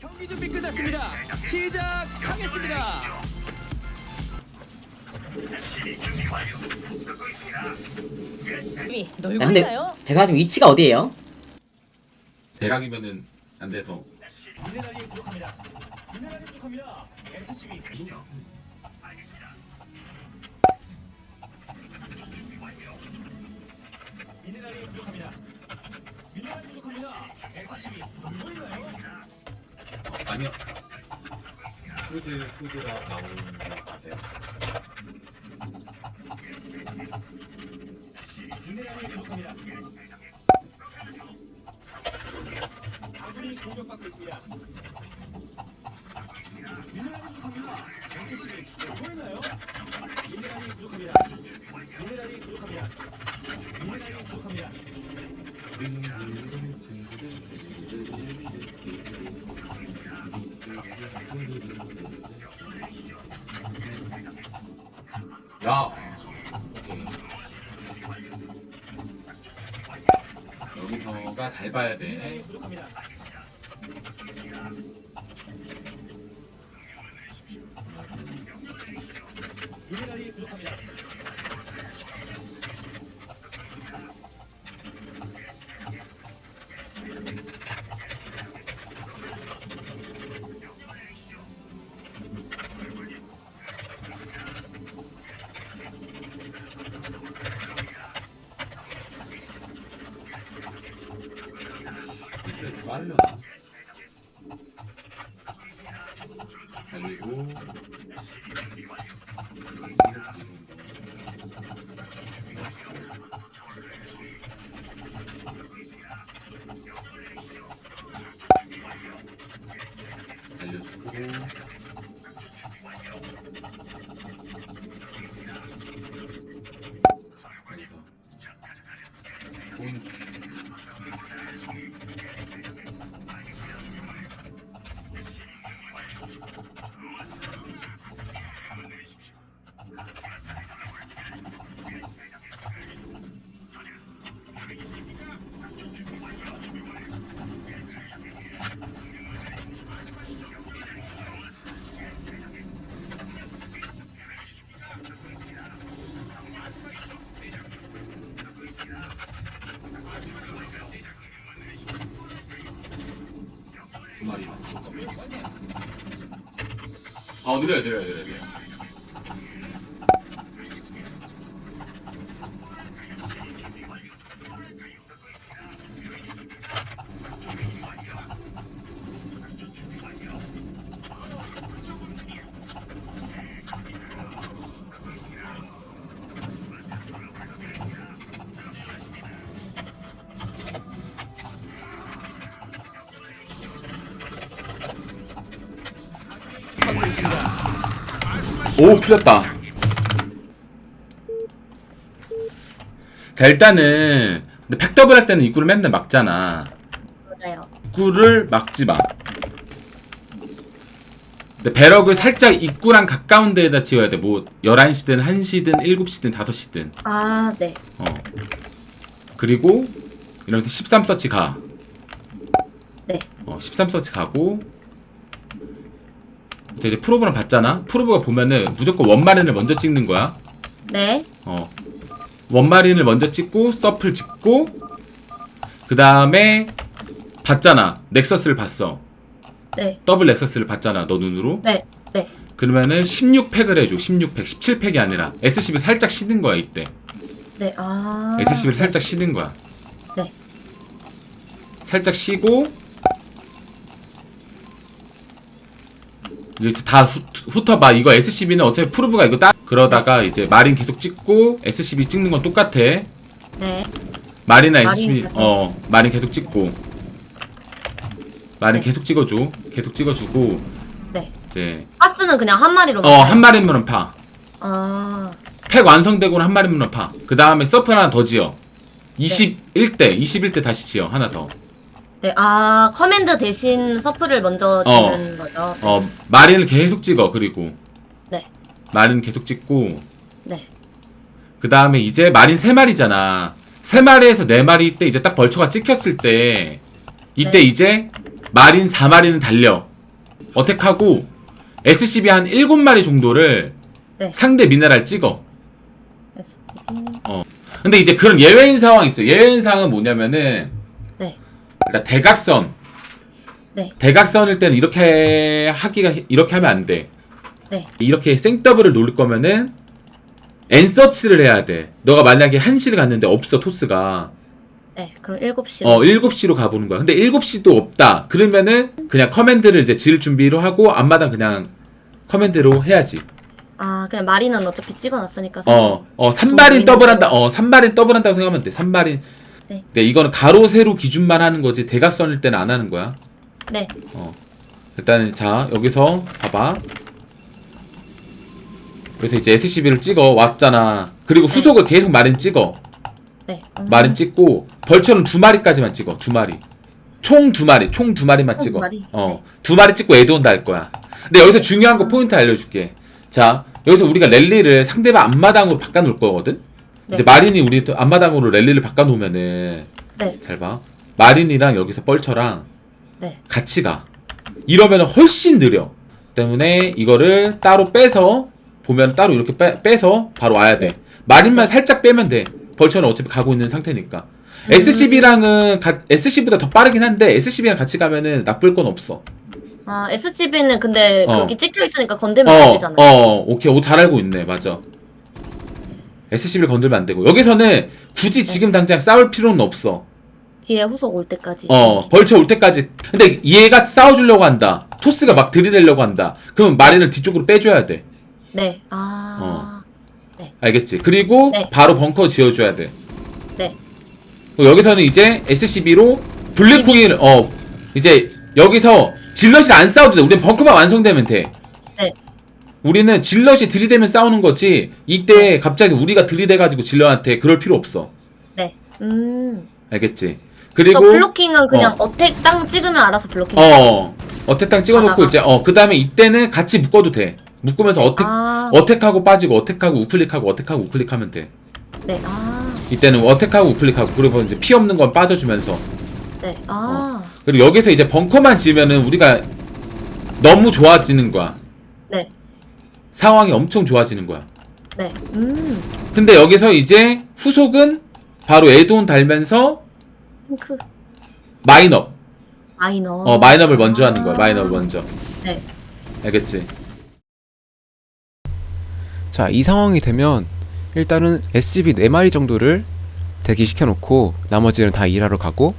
경기 준비 끝났습니다. 시작하겠습니다. 이미 야, 놀고 근데 있나요? 제가 지금 위치가 어디예요? 대략이면은 안 돼서 미네랄이 부족합니다. 미네랄이 부족합니다. SCB 미네랄이 부족합니다. 미네랄이 부족합니다. SCB 놀고 있나요? 아니요 푸즈 푸드가 나오는 거 아세요? 미네랄이 부족합니다. 아군이 공격받고 있습니다. 미네랄이 부족합니다. SCB 놀고 있나요? 미네랄이 부족합니다. 미네랄이 부족합니다. 미네랄이 부족합니다. 야 여기서가 잘 봐야 돼 부족합니다. 이 두 마리만. 아 느려요 느려요 느려요 느려요. 오 풀렸다. 자 일단은 근데 팩더블 할 때는 입구를 맨날 막잖아. 맞아요. 입구를 막지 마. 근데 배럭을 살짝 입구랑 가까운 데에다 지어야 돼. 뭐 11시든 1시든 7시든 5시든. 아, 네. 어. 그리고 이렇게 13서치 가. 네. 어, 13서치 가고 이제 이제 프로브를 봤잖아. 프로브가 보면은 무조건 원마린을 먼저 찍는 거야. 네. 어. 원마린을 먼저 찍고 서플 찍고 그 다음에 봤잖아. 넥서스를 봤어. 네. 더블 넥서스를 봤잖아. 너 눈으로. 네. 네. 그러면은 16팩을 해줘. 16팩. 17팩이 아니라 SCB 살짝 쉬는 거야 이때. 네. 아. SCB를 살짝 쉬는 거야. 네. 살짝 쉬고 이제 다 후, 훑어봐. 이거 SCB는 어차피 프로브가 이거 따 그러다가 이제 마린 계속 찍고 SCB 찍는 건 똑같아. 네. 마린이나 마린 SCB 계속. 어 마린 계속 찍고 마린 네. 계속 찍어줘. 계속 찍어주고 네. 이제 가스는 그냥 한 마리로. 어 한 마리면 파. 아. 팩 완성되고는 한 마리면 파. 그 다음에 서프 하나 더 지어. 네. 21대 21대 다시 지어 하나 더. 네. 아, 커맨드 대신 서프를 먼저 어. 주는 거죠. 어 마린을 계속 찍어 그리고 네. 마린 계속 찍고 네. 그 다음에 이제 마린 세 마리잖아 세 마리에서 네 마리 때 이제 딱 벌처가 찍혔을 때 이때 네. 이제 마린 4 마리는 달려 어택하고 SCB 한 7마리 정도를 네. 상대 미네랄 찍어. SCB. 근데 이제 그런 예외인 상황이 있어요. 예외인 상황은 뭐냐면은 네. 일단 대각선. 네. 대각선일 때는 이렇게 하기가 이렇게 하면 안 돼. 네. 이렇게 생더블을 노릴 거면은 엔서치를 해야 돼. 너가 만약에 한시를 갔는데 없어 토스가. 네. 그럼 7시. 어 7시로 가 보는 거야. 근데 7시도 없다. 그러면은 그냥 커맨드를 이제 지을 준비로 하고 앞마당 그냥 커맨드로 해야지. 아, 그냥 마리는 어차피 찍어 놨으니까. 어, 어, 산발인 더블한다. 어, 산발인 더블한다고 생각하면 돼. 산발인. 네. 네, 이거는 가로 세로 기준만 하는 거지 대각선일 때는 안 하는 거야. 네. 어. 일단 자 여기서 봐봐. 여기서 이제 SCB를 찍어 왔잖아. 그리고 후속을 계속 마린 찍어. 네. 음. 마린 찍고 벌처는 두 마리까지만 찍어. 두 마리. 총 두 마리. 총 두 마리만 총 찍어. 두 마리? 어. 네. 두 마리 찍고 애드온 달 거야. 근데 여기서 중요한 거 포인트 알려줄게. 자 여기서 우리가 랠리를 상대방 앞마당으로 바꿔놓을 거거든. 네. 이제 마린이 우리 또 앞마당으로 랠리를 바꿔놓으면은 네. 잘 봐. 마린이랑 여기서 뻘처랑 네. 같이 가. 이러면 훨씬 느려. 때문에 이거를 따로 빼서 보면 따로 이렇게 빼, 빼서 바로 와야 돼. 마린만 살짝 빼면 돼. 벌처는 어차피 가고 있는 상태니까. SCB랑은 SCB보다 더 빠르긴 한데 SCB랑 같이 가면은 나쁠 건 없어. 아, SCB는 근데 어. 거기 찍혀 있으니까 건들면 안 어, 되잖아요. 어, 오케이. 오, 잘 알고 있네. 맞아. SCB를 건들면 안 되고. 여기서는 굳이 지금 당장 싸울 필요는 없어. 뒤에 후속 올 때까지. 어, 벌쳐 올 때까지. 근데 얘가 싸워주려고 한다. 토스가 막 들이대려고 한다. 그럼 마린을 뒤쪽으로 빼줘야 돼. 네. 아. 알겠지? 그리고 네. 바로 벙커 지어줘야 돼. 네. 여기서는 이제 SCB로 블랙풍이를, 어, 이제 여기서 질럿이 안 싸워도 돼. 우리는 벙커만 완성되면 돼. 네. 우리는 질럿이 들이대면 싸우는 거지. 이때 갑자기 우리가 들이대가지고 질럿한테 그럴 필요 없어. 네. 음. 알겠지? 그리고 그리고 블로킹은 그냥 어. 택 땅 찍으면 알아서 블로킹. 어 어택당 찍어놓고 하다가. 이제 어그 다음에 이때는 같이 묶어도 돼 묶으면서 어택 아. 어택하고 빠지고 어택하고 우클릭하고 어택하고 우클릭하면 돼 네. 아. 이때는 어택하고 우클릭하고 그리고 이제 피 없는 건 빠져주면서 네. 아. 그리고 여기서 이제 벙커만 지으면은 우리가 너무 좋아지는 거야 네. 상황이 엄청 좋아지는 거야 네. 음. 근데 여기서 이제 후속은 바로 에드온 달면서 핑크. 마인업 마이너. 어 마인업을 먼저 하는 거야 마인업을 먼저 네. 알겠지 자, 이 상황이 되면 일단은 SCB 4마리 정도를 대기시켜 놓고 나머지는 다 일하러 가고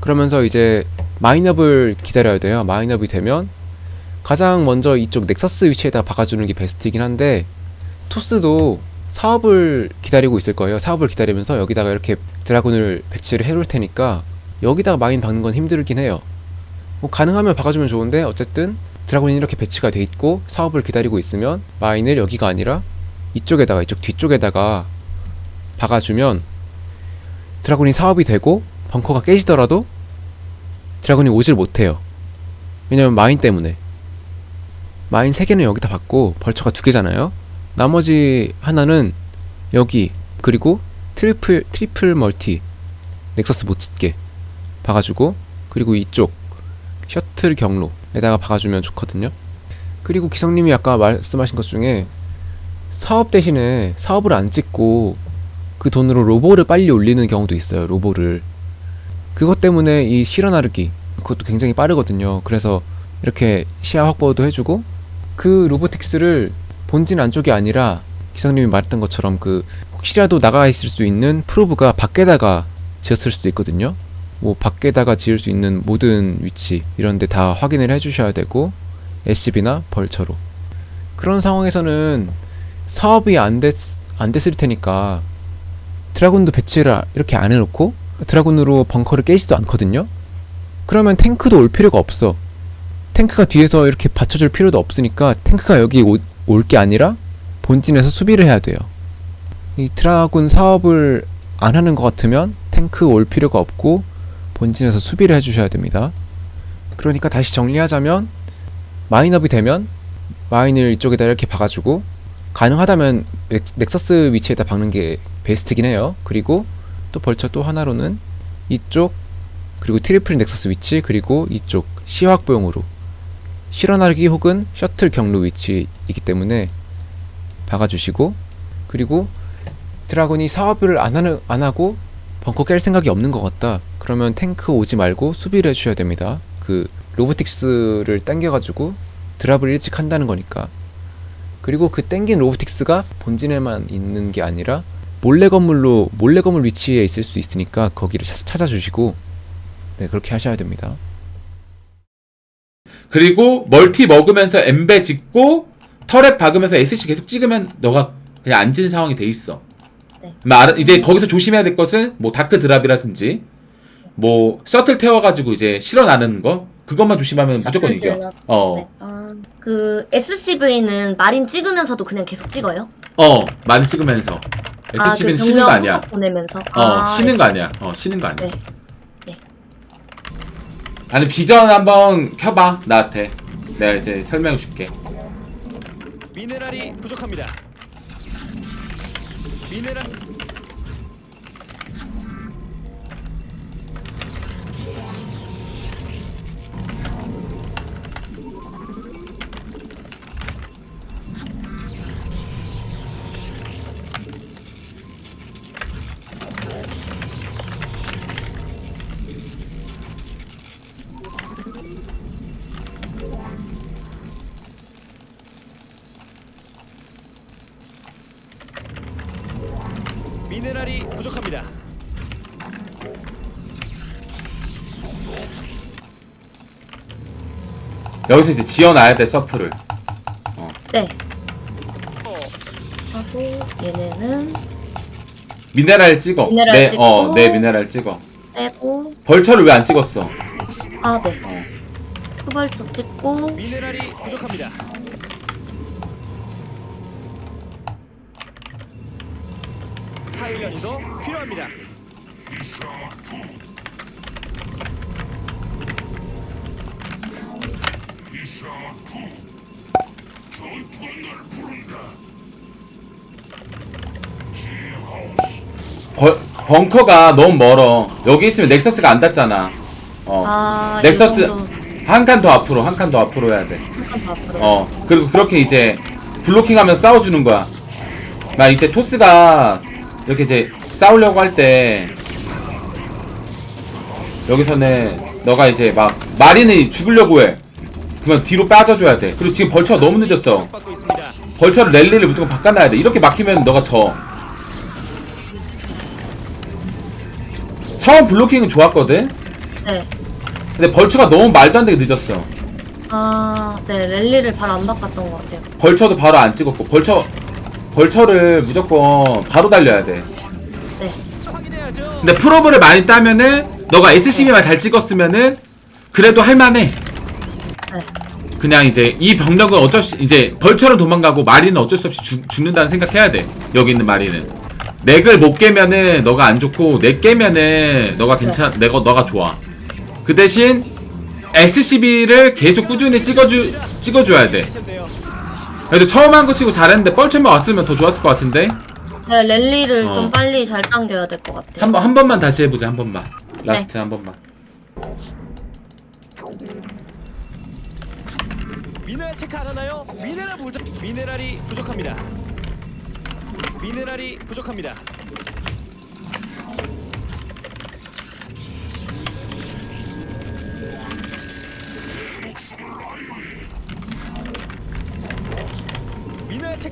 그러면서 이제 마인업을 기다려야 돼요. 마인업이 되면 가장 먼저 이쪽 넥서스 위치에다 박아주는 게 베스트이긴 한데 토스도 사업을 기다리고 있을 거예요. 사업을 기다리면서 여기다가 이렇게 드라군을 배치를 해놓을 테니까 여기다가 마인 박는 건 힘들긴 해요. 뭐 가능하면 박아주면 좋은데 어쨌든 드라군이 이렇게 배치가 돼 있고 사업을 기다리고 있으면 마인을 여기가 아니라 이쪽에다가 이쪽 뒤쪽에다가 박아주면 드라군이 사업이 되고 벙커가 깨지더라도 드라군이 오질 못해요. 왜냐면 마인 때문에 마인 3개는 여기다 박고 벌처가 2개잖아요. 나머지 하나는 여기 그리고 트리플 트리플 멀티 넥서스 못 짓게 박아주고 그리고 이쪽 셔틀 경로에다가 박아주면 좋거든요. 그리고 기성님이 아까 말씀하신 것 중에 사업 대신에 사업을 안 찍고 그 돈으로 로보를 빨리 올리는 경우도 있어요. 로보를 그것 때문에 이 실어 나르기 그것도 굉장히 빠르거든요. 그래서 이렇게 시야 확보도 해주고 그 로보틱스를 본진 안쪽이 아니라 기성님이 말했던 것처럼 그 혹시라도 나가 있을 수 있는 프로브가 밖에다가 지었을 수도 있거든요. 뭐 밖에다가 지을 수 있는 모든 위치 이런 데 다 확인을 해 주셔야 되고 SCB나 벌처로. 그런 상황에서는 사업이 안, 됐, 안 됐을 테니까 드라군도 배치를 이렇게 안 해놓고 드라군으로 벙커를 깨지도 않거든요. 그러면 탱크도 올 필요가 없어 탱크가 뒤에서 이렇게 받쳐줄 필요도 없으니까 탱크가 여기 올 게 아니라 본진에서 수비를 해야 돼요 이 드라군 사업을 안 하는 것 같으면 탱크 올 필요가 없고 본진에서 수비를 해주셔야 됩니다. 그러니까 다시 정리하자면 마인업이 되면 마인을 이쪽에다 이렇게 박아주고 가능하다면 넥- 넥서스 위치에다 박는 게 베스트긴 해요. 그리고 또 벌처 또 하나로는 이쪽 그리고 트리플 넥서스 위치 그리고 이쪽 시확보용으로 실어나르기 혹은 셔틀 경로 위치이기 때문에 박아주시고 그리고 드라곤이 사업을 안, 하는, 안 하고 벙커 깰 생각이 없는 것 같다. 그러면 탱크 오지 말고 수비를 해주셔야 됩니다. 그 로보틱스를 당겨가지고 드랍을 일찍 한다는 거니까. 그리고 그 땡긴 로보틱스가 본진에만 있는 게 아니라 몰래 건물로 몰래 건물 위치에 있을 수 있으니까 거기를 찾- 찾아주시고 네 그렇게 하셔야 됩니다. 그리고 멀티 먹으면서 엠베 짓고 터렛 박으면서 SC 계속 찍으면 너가 그냥 앉은 상황이 돼 있어. 네. 알아- 이제 거기서 조심해야 될 것은 뭐 다크 드랍이라든지 뭐 셔틀 태워가지고 이제 실어나는 거 그것만 조심하면 무조건 셔틀 이겨. 어, 네. 아, 그 SCV는 마린 찍으면서도 그냥 계속 찍어요? 어 많이 찍으면서 SCB는 그 쉬는 거 병력 아니야. 후속 보내면서. 어 아, 쉬는 거 아니야. 어 쉬는 거 아니야. 네. 아니 비전 한번 켜봐 나한테. 내가 이제 설명해 줄게. 미네랄이 부족합니다. 미네랄 미네랄이 부족합니다. 여기서 이제 지어놔야 돼 서프를. 네. 하고 얘네는 미네랄 찍어. 미네랄 내, 찍고. 어, 내 미네랄 찍어. 빼고 벌처를 왜 안 찍었어? 아 네. 어. 후발초 찍고 미네랄이 부족합니다. 더 필요합니다. 벌, 벙커가 너무 멀어. 여기 있으면 넥서스가 안 닿잖아. 어. 아 넥서스 한 칸 더 앞으로, 한 칸 더 앞으로 해야 돼. 한칸 더 앞으로. 어. 그리고 그렇게 이제 블로킹하면서 싸워주는 거야. 나 이때 토스가 이렇게 이제 싸우려고 할 때 여기서는 너가 이제 막 마린이 죽으려고 해. 그러면 뒤로 빠져줘야 돼. 그리고 지금 벌처가 너무 늦었어. 벌처를 랠리를 무조건 바꿔놔야 돼. 이렇게 막히면 너가 져. 처음 블로킹은 좋았거든? 네. 근데 벌처가 너무 말도 안 되게 늦었어. 아, 네, 랠리를 바로 안 바꿨던 것 같아요. 벌처도 바로 안 찍었고, 벌처, 벌처를 무조건 바로 달려야 돼. 네. 근데 프로브를 많이 따면은, 너가 SCB만 잘 찍었으면은, 그래도 할만해. 네. 그냥 이제 이 병력은 어쩔 수, 이제 벌처는 도망가고, 마리는 어쩔 수 없이 죽, 죽는다는 생각해야 돼. 여기 있는 마리는. 넥을 못 깨면은 너가 안 좋고, 넥 깨면은 너가 괜찮, 내가, 너가 좋아. 그 대신, SCB를 계속 꾸준히 찍어주, 찍어줘야 돼. 그래도 처음 한 거 치고 잘했는데 뻘쳐만 왔으면 더 좋았을 것 같은데 네, 랠리를 어. 좀 빨리 잘 당겨야 될 것 같아요. 한 번 한 번만 다시 해보자 한 번만 라스트 한 번만 미네랄 체크 안 하나요? 미네랄 모자 미네랄이 부족합니다. 미네랄이 부족합니다.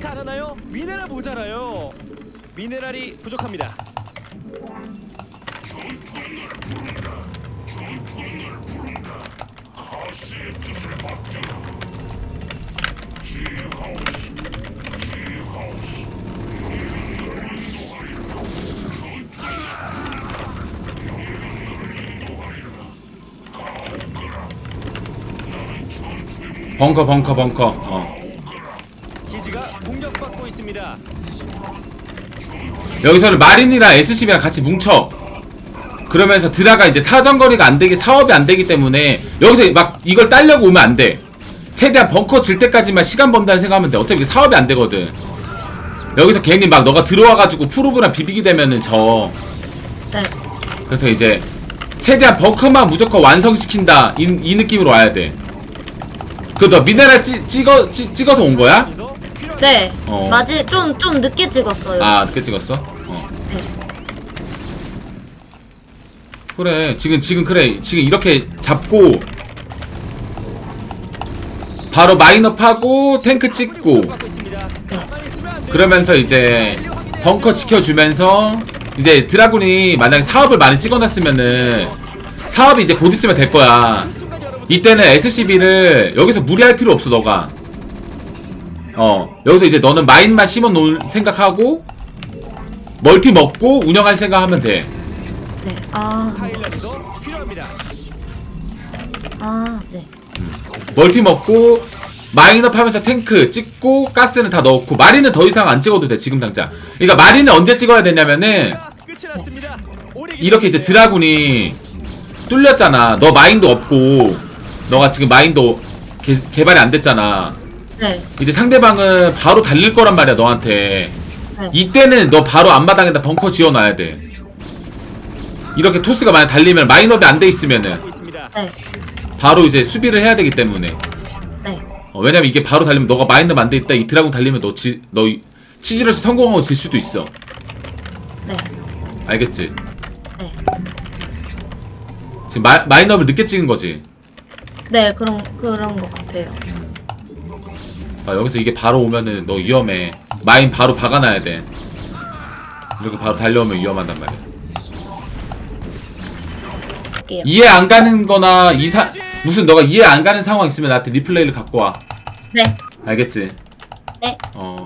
안 하나요? 미네랄 모자라요. 미네랄이 부족합니다. 벙커 벙커 벙커 어. 기지가 공격받고 있습니다. 여기서는 마린이랑 SCB랑 같이 뭉쳐 그러면서 드라가 이제 사정거리가 안 되기 사업이 안 되기 때문에 여기서 막 이걸 따려고 오면 안돼 최대한 벙커 질 때까지만 시간 번다는 생각하면 돼 어차피 사업이 안 되거든 여기서 괜히 막 너가 들어와가지고 프로브랑 비비게 되면은 져 네. 그래서 이제 최대한 벙커만 무조건 완성시킨다 이, 이 느낌으로 와야 돼. 그 너 미네랄 찌, 찍어 찌, 찍어서 온 거야? 네. 어. 맞이 좀 좀 늦게 찍었어요. 아 늦게 찍었어? 그래 지금 지금 그래. 지금 이렇게 잡고 바로 마인업하고 탱크 찍고 그러면서 이제 벙커 지켜주면서 이제 드라군이 만약에 사업을 많이 찍어놨으면은 사업이 이제 곧 있으면 될 거야. 이때는 SCB를 여기서 무리할 필요 없어 너가. 어 여기서 이제 너는 마인만 심어 놓을 생각하고 멀티 먹고 운영할 생각하면 돼 네. 아. 파일럿이 더 필요합니다. 아, 네. 멀티 먹고 마인업 하면서 탱크 찍고 가스는 다 넣고 마린은 더 이상 안 찍어도 돼 지금 당장 그러니까 마린은 언제 찍어야 되냐면은 자, 끝이 났습니다. 오래 이렇게 이제. 드라군이 뚫렸잖아 너 마인도 없고 너가 지금 마인도 개, 개발이 안 됐잖아 네. 이제 상대방은 바로 달릴 거란 말이야 너한테 네. 이때는 너 바로 앞마당에다 벙커 지어놔야 돼 이렇게 토스가 만약 달리면 마인업이 안 돼 있으면은. 네. 바로 이제 수비를 해야 되기 때문에 네. 어, 왜냐면 이게 바로 달리면 너가 마인드 만돼 있다 이 드라군 달리면 너 지, 너 이- 치즈러시 성공하고 질 수도 있어 네. 알겠지? 네. 지금 마, 마인업을 늦게 찍은 거지 네, 그런 그런 것 같아요. 아, 여기서 이게 바로 오면은 너 위험해 마인 바로 박아놔야 돼 이렇게 바로 달려오면 위험한단 말이야 할게요. 이해 안 가는 거나 이사 무슨 너가 이해 안 가는 상황 있으면 나한테 리플레이를 갖고 와 네. 알겠지? 네. 어